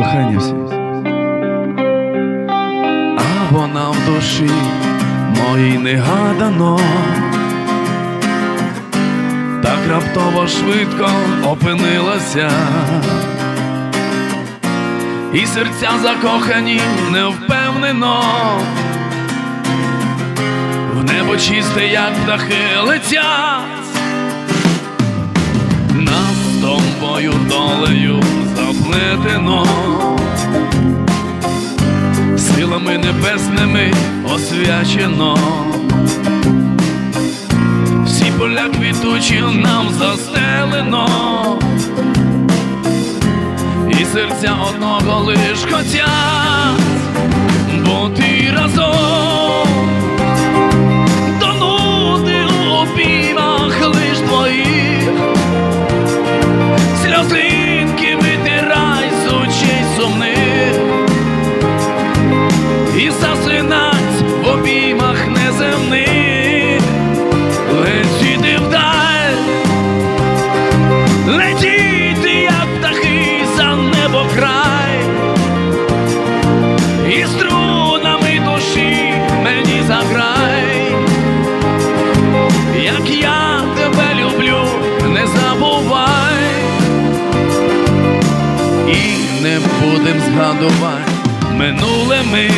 кохання всі. А вона в душі моїй негадано. Так раптово швидко опинилася. І серця закохані невпевнено. В небо чисте, як птахи летять. Нас з тобою долею заплетено, силами небесними освячено, всі поля квітучі нам застелено, і серця одного лиш хотять бути Летіти, як птахи за небо край. І струнами душі мені заграй. Як я тебе люблю, не забувай, і не будем згадувати минуле ми